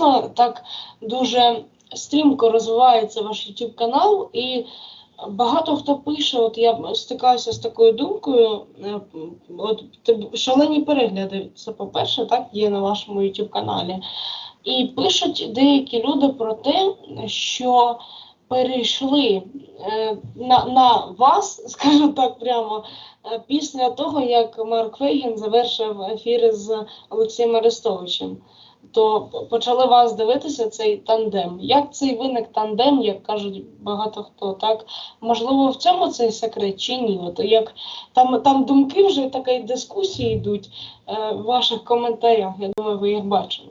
дійсно так дуже стрімко розвивається ваш YouTube канал, і багато хто пише, от я стикаюся з такою думкою, е, от шалені перегляди, це по-перше, так, є на вашому YouTube каналі. І пишуть деякі люди про те, що перейшли е, на, на вас, скажу так прямо, е, після того, як Марк Фейгін завершив ефір з Олексієм Арестовичем. То почали вас дивитися цей тандем. Як цей виник тандем, як кажуть багато хто, так можливо в цьому цей секрет чи ні? От як там, там думки вже такі дискусії йдуть е, в ваших коментарях. Я думаю, ви їх бачили.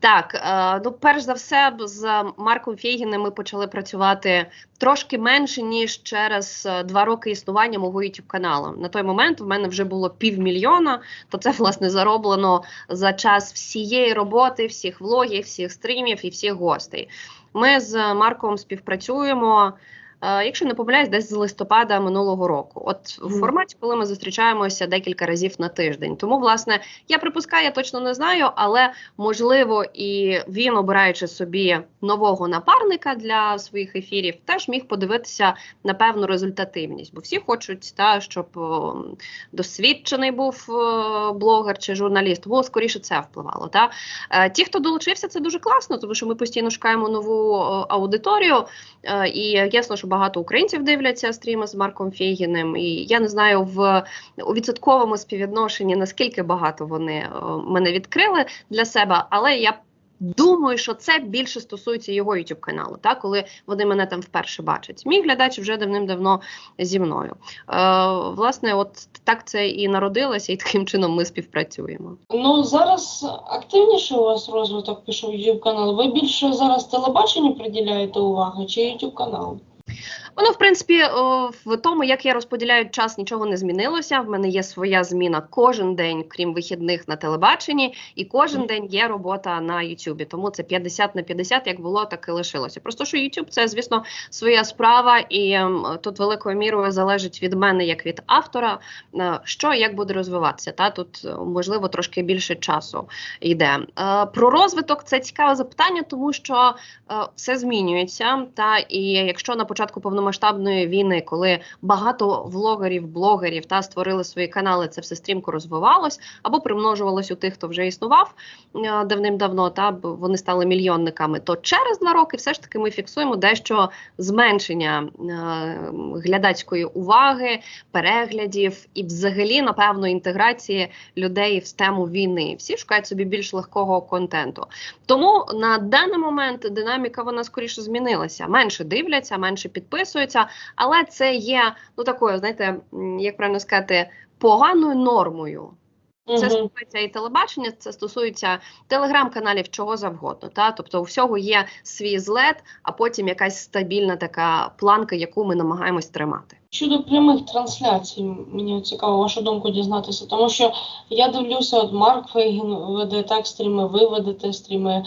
Так, е, ну перш за все, з Марком Фейгіним ми почали працювати трошки менше ніж через е, два роки існування мого youtube каналу. На той момент в мене вже було півмільйона. То це власне зароблено за час всієї роботи, всіх влогів, всіх стрімів і всіх гостей. Ми з Марком співпрацюємо. Е, Якщо не помиляюсь, десь з листопада минулого року, от в форматі, коли ми зустрічаємося декілька разів на тиждень. Тому, власне, я припускаю, я точно не знаю, але можливо, і він, обираючи собі нового напарника для своїх ефірів, теж міг подивитися на певну результативність, бо всі хочуть, та, щоб досвідчений був е, блогер чи журналіст, бо скоріше це впливало. Та. Е, ті, хто долучився, це дуже класно, тому що ми постійно шукаємо нову аудиторію. І ясно, що багато українців дивляться стріми з Марком Фейгіним. І я не знаю в у відсотковому співвідношенні, наскільки багато вони е, мене відкрили для себе, але я думаю, що це більше стосується його youtube каналу, так, коли вони мене там вперше бачать. Мій глядач вже давним-давно зі мною. Е, власне, от так це і народилося, і таким чином ми співпрацюємо. Ну зараз активніше у вас розвиток пішов YouTube канал. Ви більше зараз телебаченню приділяєте уваги чи YouTube каналу? Воно, в принципі, в тому, як я розподіляю час, нічого не змінилося. В мене є своя зміна кожен день, крім вихідних на телебаченні, і кожен день є робота на Ютубі. Тому це 50 на 50, як було, так і лишилося. Просто що Ютуб це, звісно, своя справа, і ем, тут великою мірою залежить від мене, як від автора, е, що як буде розвиватися. Та тут е, можливо трошки більше часу йде. Е, про розвиток це цікаве запитання, тому що все змінюється. Та і якщо на початку повномасштабної війни, коли багато влогерів, блогерів та створили свої канали, це все стрімко розвивалось або примножувалось у тих, хто вже існував е, давним-давно, та вони стали мільйонниками. То через два роки все ж таки ми фіксуємо дещо зменшення е, глядацької уваги, переглядів і, взагалі, напевно, інтеграції людей в тему війни. Всі шукають собі більш легкого контенту. Тому на даний момент динаміка вона скоріше змінилася. Менше дивляться, менше підписуються, але це є ну такою, знаєте, як правильно сказати, поганою нормою. Це стосується і телебачення, це стосується телеграм-каналів, чого завгодно. Та? Тобто, у всього є свій злет, а потім якась стабільна така планка, яку ми намагаємось тримати. Щодо прямих трансляцій, мені цікаво вашу думку дізнатися, тому що я дивлюся, от Марк Фейгін веде так стріми, ви ведете стріми,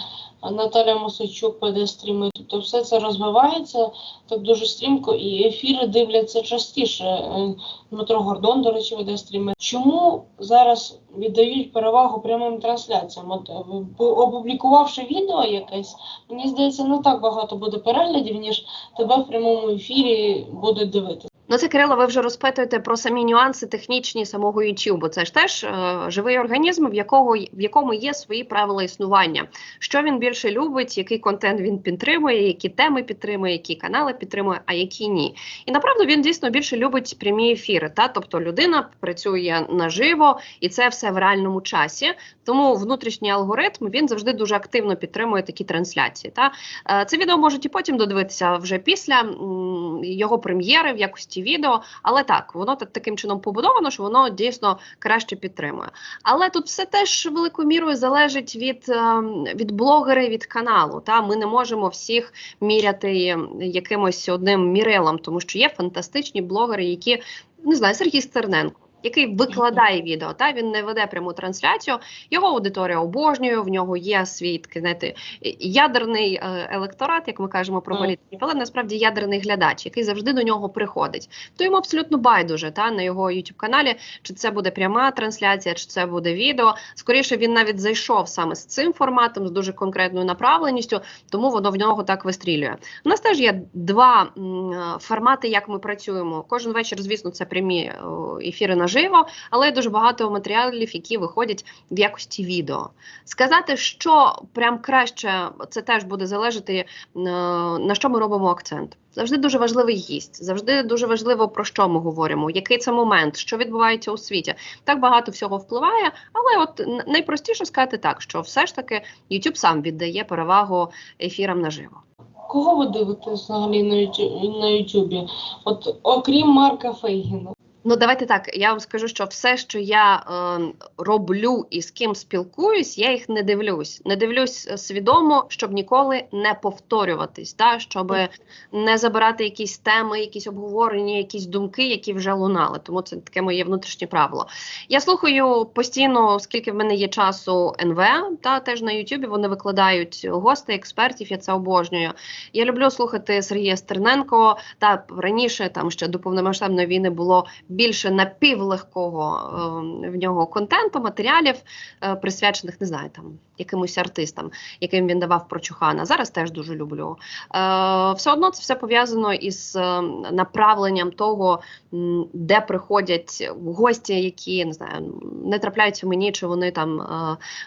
Наталя Мосичук веде стріми. Тобто все це розвивається так дуже стрімко, і ефіри дивляться частіше. Е, Дмитро Гордон, до речі, веде стріми. Чому зараз віддають перевагу прямим трансляціям? От е, опублікувавши відео якесь, мені здається, не так багато буде переглядів, ніж тебе в прямому ефірі будуть дивитися. Ну, це Кирило, ви вже розпитуєте про самі нюанси технічні самого YouTube. Це ж теж е, живий організм, в якого в якому є свої правила існування. Що він більше любить, який контент він підтримує, які теми підтримує, які канали підтримує, а які ні. І направду він дійсно більше любить прямі ефіри. Та тобто людина працює наживо, і це все в реальному часі. Тому внутрішній алгоритм він завжди дуже активно підтримує такі трансляції. Та Е, це відео можуть і потім додивитися вже після м, його прем'єри в якості відео. Але так, воно так, таким чином побудовано, що воно дійсно краще підтримує. Але тут все теж великою мірою залежить від, ем, від блогера від каналу. Та ми не можемо всіх міряти ем, якимось одним мірилом, тому що є фантастичні блогери, які не знаю, Сергій Стерненко. Який викладає відео. Та він не веде пряму трансляцію. Його аудиторія обожнює. В нього є свій такий, знаєте, ядерний е, електорат, як ми кажемо про політиків, але насправді ядерний глядач, який завжди до нього приходить. То йому абсолютно байдуже та на його youtube каналі, чи це буде пряма трансляція, чи це буде відео. Скоріше він навіть зайшов саме з цим форматом, з дуже конкретною направленістю, тому воно в нього так вистрілює. У нас теж є два е, формати, як ми працюємо. Кожен вечір, звісно, це прямі ефіри наживо, але дуже багато матеріалів, які виходять в якості відео. Сказати, що прям краще, це теж буде залежати е, на що ми робимо акцент. Завжди дуже важливий гість, завжди дуже важливо про що ми говоримо, який це момент, що відбувається у світі. Так багато всього впливає, але от найпростіше сказати так, що все ж таки YouTube сам віддає перевагу ефірам наживо. Кого ви дивитесь взагалі на Ютубі? От окрім Марка Фейгіна. Ну, давайте так. Я вам скажу, що все, що я е, роблю і з ким спілкуюсь, я їх не дивлюсь. Не дивлюсь е, свідомо, щоб ніколи не повторюватись, та щоб не забирати якісь теми, якісь обговорення, якісь думки, які вже лунали. Тому це таке моє внутрішнє правило. Я слухаю постійно, оскільки в мене є часу НВ, та теж на Ютубі вони викладають гостей, експертів. Я це обожнюю. Я люблю слухати Сергія Стерненко. Та раніше там ще до повномасштабної війни було більше напівлегкого е, в нього контенту, матеріалів, е, присвячених, не знаю, там якимось артистам, яким він давав прочухана. Зараз теж дуже люблю. Е, все одно це все пов'язано із е, направленням того, де приходять гості, які не знаю, не трапляються мені, чи вони там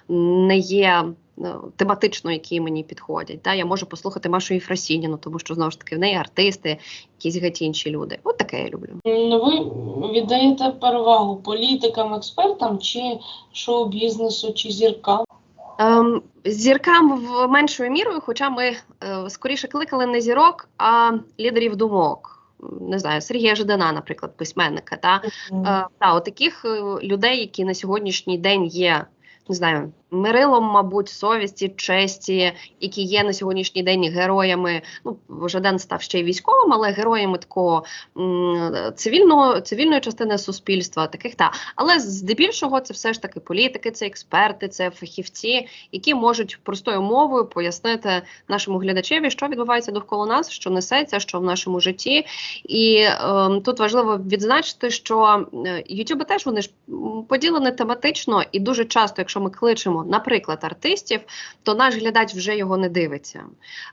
не є. Е, Тематично, які мені підходять. Та? Я можу послухати Машу Єфросініну, тому що знову ж таки в неї артисти, якісь геть інші люди. От таке я люблю. Ну, Ви віддаєте перевагу політикам, експертам чи шоу-бізнесу, чи зіркам? Ем, зіркам в меншою мірою, хоча ми е, скоріше кликали не зірок, а лідерів думок. Не знаю, Сергія Жидана, наприклад, письменника. Та, е, та от таких е, людей, які на сьогоднішній день є, не знаю, мирилом, мабуть, совісті, честі, які є на сьогоднішній день героями. Ну, Жадан став ще й військовим, але героями такого цивільного, цивільної частини суспільства, таких та. Але здебільшого це все ж таки політики, це експерти, це фахівці, які можуть простою мовою пояснити нашому глядачеві, що відбувається довкола нас, що несеться, що в нашому житті. І е, тут важливо відзначити, що е, YouTube теж вони ж поділені тематично, і дуже часто, якщо ми кличемо, наприклад, артистів, то наш глядач вже його не дивиться.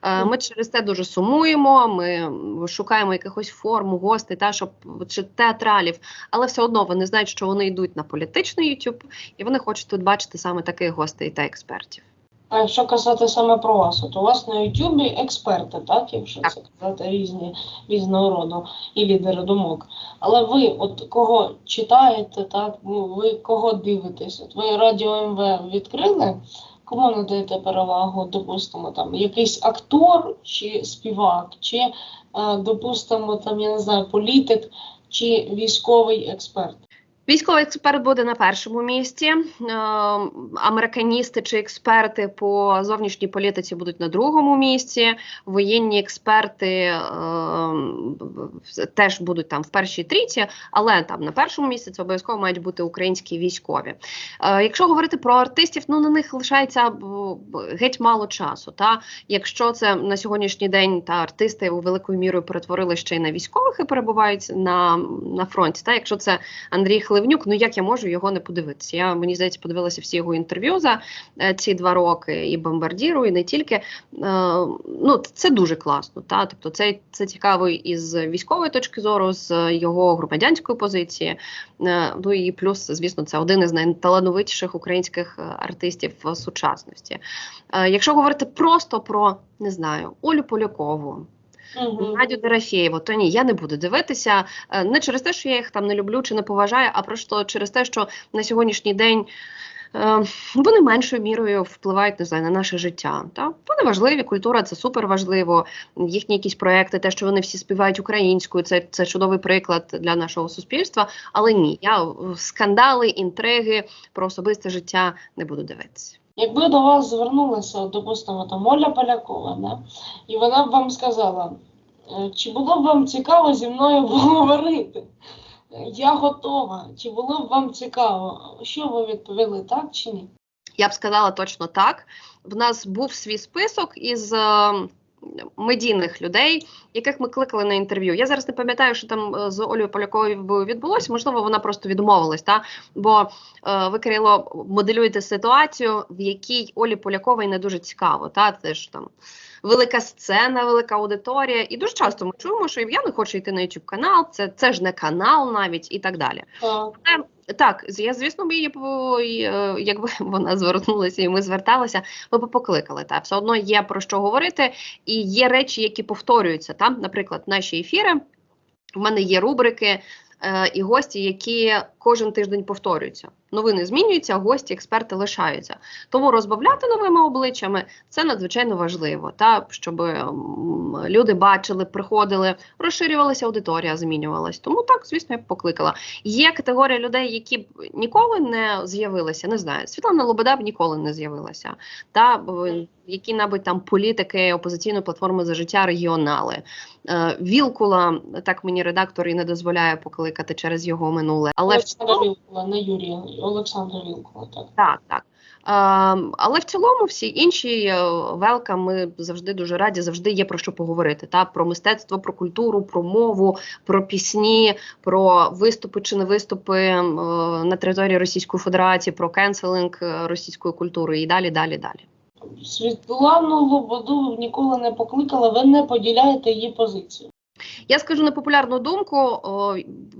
Е, ми через це дуже сумуємо. Ми шукаємо якихось форм, гостей, та щоб чи театралів, але все одно вони знають, що вони йдуть на політичний YouTube, і вони хочуть тут бачити саме таких гостей та експертів. А якщо казати саме про вас, от у вас на Ютубі експерти, так, якщо це казати різні різного роду і лідери думок. Але ви от кого читаєте, так, ну, ви кого дивитесь? От ви радіо МВ відкрили, кому надаєте перевагу, допустимо, там якийсь актор чи співак, чи, е, допустимо, там, я не знаю, політик чи військовий експерт. Військовий експерт буде на першому місці. Е, американісти чи експерти по зовнішній політиці будуть на другому місці. Воєнні експерти е, теж будуть там в першій трійці, але там на першому місці це обов'язково мають бути українські військові. Е, якщо говорити про артистів, ну на них лишається геть мало часу. Та якщо це на сьогоднішній день та артисти у великою мірою перетворили ще й на військових і перебувають на, на фронті. Та якщо це Андрій Хливнюк, ну як я можу його не подивитися? Я мені здається, подивилася всі його інтерв'ю за е, ці два роки, і бомбардіру, і не тільки. Е, ну це дуже класно. Та тобто, це, це цікаво із військової точки зору, з його громадянської позиції. Е, ну і плюс, звісно, це один із найталановитіших українських артистів сучасності. Якщо говорити просто про не знаю Олю Полякову. Мгм. Надю Дорофєєву, то ні, я не буду дивитися е, не через те, що я їх там не люблю чи не поважаю, а просто через те, що на сьогоднішній день. е, Вони меншою мірою впливають не знаю, на наше життя. Та? Вони важливі, культура це супер важливо. Їхні якісь проекти, те, що вони всі співають українською, це, це чудовий приклад для нашого суспільства. Але ні, я скандали, інтриги про особисте життя не буду дивитися. Якби до вас звернулася, допустимо, там Оля Полякова, да? і вона б вам сказала, е, чи було б вам цікаво зі мною поговорити? Я готова. Чи було б вам цікаво? Що ви відповіли, так чи ні? Я б сказала точно так. В нас був свій список із е, медійних людей, яких ми кликали на інтерв'ю. Я зараз не пам'ятаю, що там е, з Олею Поляковою відбулося. Можливо, вона просто відмовилась. Та? Бо е, ви, Кирило, моделюєте ситуацію, в якій Олі Поляковій не дуже цікаво. Та? Це ж там велика сцена, велика аудиторія. І дуже часто ми чуємо, що я не хочу йти на YouTube канал, це, це ж не канал навіть і так далі. Так. Так, я, звісно, б її е, якби вона звернулася і ми зверталися, ми б покликали. Та все одно є про що говорити, і є речі, які повторюються. Там, наприклад, наші ефіри. В мене є рубрики е, і гості, які кожен тиждень повторюються. Новини змінюються, гості, експерти лишаються. Тому розбавляти новими обличчями це надзвичайно важливо, та щоб люди бачили, приходили, розширювалася аудиторія, змінювалась. Тому так, звісно, я б покликала. Є категорія людей, які б ніколи не з'явилися. Не знаю, Світлана Лобода б ніколи не з'явилася. Та які-небудь там політики опозиційної платформи за життя, регіонали. Е, Вілкула, так мені редактор і не дозволяє покликати через його минуле. Але в Олександра Вілкула, не Юрія. Олександра Вілкула, так. так, так. Ем, але в цілому всі інші е, велка ми завжди дуже раді, завжди є про що поговорити. Та про мистецтво, про культуру, про мову, про пісні, про виступи чи не виступи е, на території Російської Федерації, про кенселинг е, російської культури і далі, далі, далі. Світлану Лободу ніколи не покликали, ви не поділяєте її позицію. Я скажу непопулярну думку.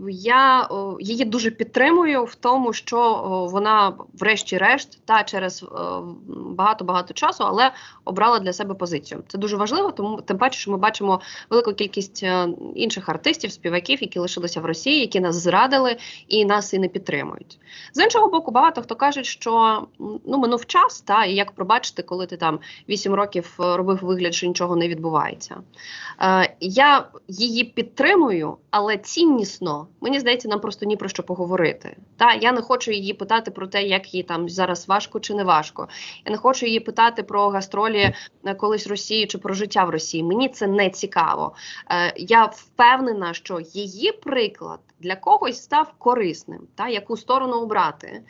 Я її дуже підтримую в тому, що вона, врешті-решт, та через багато багато часу, але обрала для себе позицію. Це дуже важливо, тому тим паче, що ми бачимо велику кількість е, інших артистів, співаків, які лишилися в Росії, які нас зрадили і нас і не підтримують. З іншого боку, багато хто каже, що ну минув час, та і як пробачити, коли ти там 8 років е, робив вигляд, що нічого не відбувається. Е, я її підтримую, але ціннісно мені здається, нам просто ні про що поговорити. Та я не хочу її питати про те, як їй там зараз важко чи не важко. Я не хочу її питати про гастролі е, колись Росії чи про життя в Росії. Мені це не цікаво. Е, я впевнена, що її приклад для когось став корисним. Та яку сторону обрати?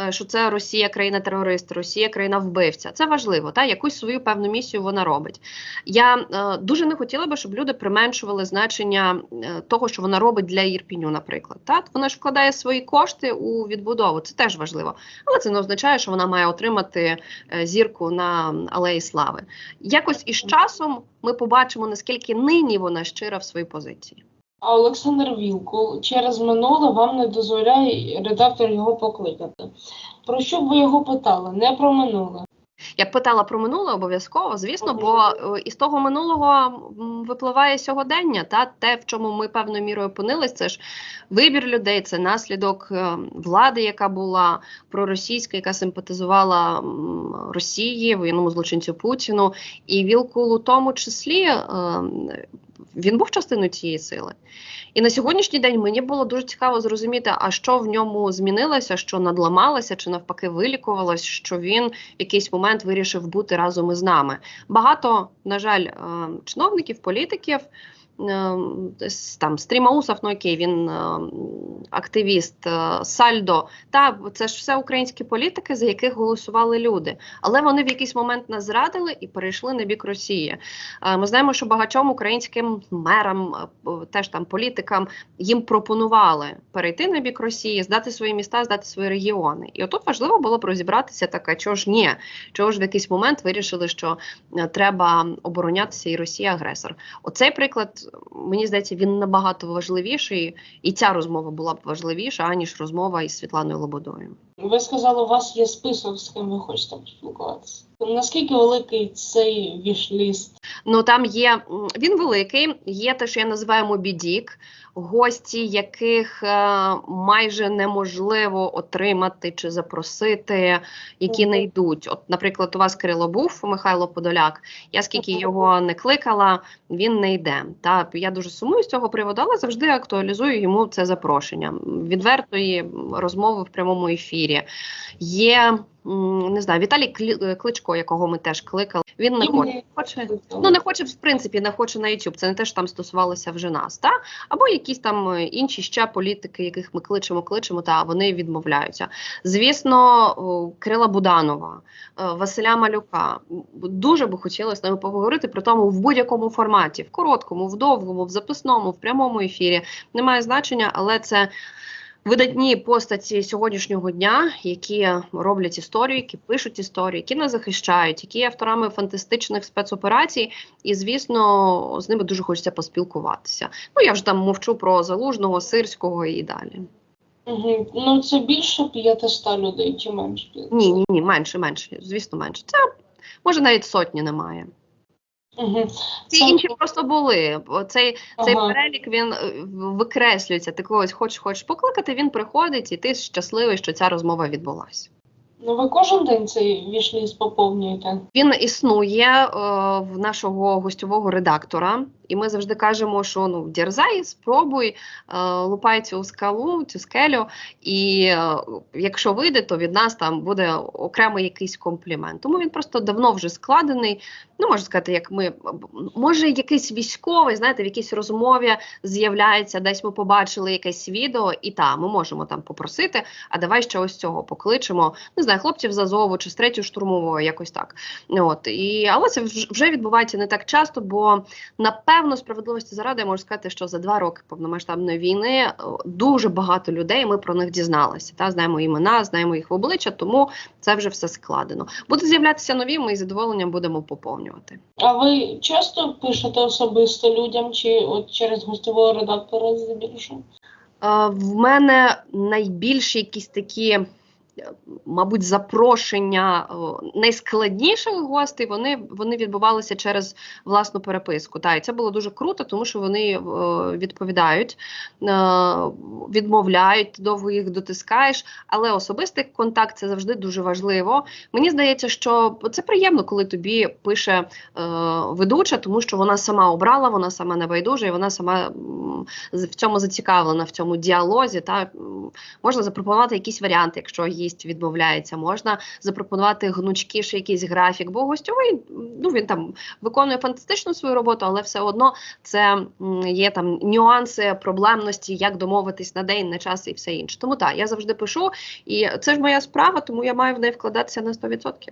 Е, що це Росія країна-терорист, Росія країна вбивця. Це важливо. Та якусь свою певну місію вона робить. Я е, дуже не хотіла би, щоб люди применшували значення е, того, що вона робить для Ірпіню, наприклад. Та вона ж вкладає свої кошти у відбудову. Це теж важливо, але це не означає, що вона має отримати е, зірку на алеї слави. Якось із часом ми побачимо наскільки нині вона щира в своїй позиції. А Олександр Вілкул через минуле вам не дозволяє редактор його покликати. Про що б ви його питали? Не про минуле. Я б питала про минуле обов'язково, звісно, бо е, із того минулого випливає сьогодення, та те, в чому ми певною мірою опинились, це ж вибір людей, це наслідок е, влади, яка була проросійська, яка симпатизувала Росії, воєнному злочинцю Путіну, і Вілкул у тому числі е, він був частиною цієї сили. І на сьогоднішній день мені було дуже цікаво зрозуміти, а що в ньому змінилося, що надламалося, чи навпаки вилікувалось, що він в якийсь момент вирішив бути разом із нами. Багато, на жаль, е, чиновників, політиків. Е, с- Там Стрімаусов, ну окей, він е, активіст, е, Сальдо. Та це ж все українські політики, за яких голосували люди. Але вони в якийсь момент нас зрадили і перейшли на бік Росії. Е, Ми знаємо, що багатьом українським мерам, е, теж там політикам їм пропонували перейти на бік Росії, здати свої міста, здати свої регіони. І отут важливо було б розібратися так, чого ж ні? Чого ж в якийсь момент вирішили, що треба оборонятися і Росія агресор. Оцей приклад, мені здається, він набагато важливіший, і ця розмова була б важливіша, аніж розмова із Світланою Лободою. Ви сказали, у вас є список, з ким ви хочете поспілкуватися. Наскільки великий цей вішліст? Ну там є він великий, є те, що я називаю мобідік, гості, яких е, майже неможливо отримати чи запросити, які не йдуть. От, наприклад, у вас Кирило був Михайло Подоляк. Я скільки його не кликала, він не йде. Та я дуже сумую з цього приводу, але завжди актуалізую йому це запрошення відвертої розмови в прямому ефірі. Є не знаю, Віталій е, Кличко, якого ми теж кликали. Він не хоче. хоче Ну, не хоче, в принципі, не хоче на YouTube. Це не те, що там стосувалося вже нас, та? Або якісь там е, інші ще політики, яких ми кличемо, кличемо, та вони відмовляються. Звісно, Крила Буданова, е, Василя Малюка. Дуже би хотілося з ними поговорити при тому в будь-якому форматі, в короткому, в довгому, в записному, в прямому ефірі. Немає значення, але це. Видатні постаті сьогоднішнього дня, які роблять історію, які пишуть історію, які нас захищають, які є авторами фантастичних спецоперацій, і звісно, з ними дуже хочеться поспілкуватися. Ну я вже там мовчу про залужного, сирського і далі. Ну, це більше 500 людей чи менше? Ні, ні, ні, менше, менше. Звісно, менше. Це може навіть сотні немає. Угу. Ці інші просто були. Цей, цей Ага. перелік він е, викреслюється. Ти когось хочеш, хочеш покликати, він приходить, і ти щасливий, що ця розмова відбулася. Ну, ви кожен день цей вішліс поповнюєте? Він існує е, в нашого гостьового редактора, і ми завжди кажемо, що ну дерзай, спробуй, е, лупай цю скалу, цю скелю, і е, якщо вийде, то від нас там буде окремий якийсь комплімент. Тому він просто давно вже складений. Ну, можна сказати, як ми може якийсь військовий, знаєте, в якійсь розмові з'являється, десь ми побачили якесь відео, і та ми можемо там попросити, а давай ще ось цього покличемо. Не знаю, хлопців з Азову чи з третьої штурмової, якось так. От і але це вж- вже відбувається не так часто, бо напевно справедливості заради я можу сказати, що за два роки повномасштабної війни дуже багато людей. Ми про них дізналися. Та знаємо імена, знаємо їх в обличчя, тому це вже все складено. Будуть з'являтися нові. Ми із задоволенням будемо поповнювати. А ви часто пишете особисто людям, чи от через гостьового редактора здебільшого? Е, В мене найбільші якісь такі, е, мабуть, запрошення найскладніших гостей. Вони, вони відбувалися через власну переписку. Та, і це було дуже круто, тому що вони е, відповідають, е, відмовляють, довго їх дотискаєш. Але особистий контакт це завжди дуже важливо. Мені здається, що це приємно, коли тобі пише е, ведуча, тому що вона сама обрала, вона сама небайдужа, і вона сама в цьому зацікавлена, в цьому діалозі. Та можна запропонувати якісь варіанти, якщо гість відмовляється, можна запропонувати гнучкіший якийсь графік, бо гостьовий ну він там виконує фантастичну свою роботу, але все одно це є там нюанси, проблемності, як домовитись на день, на час і все інше. Тому так, я завжди пишу, і це ж моя справа, тому я маю в неї вкладатися на 100%.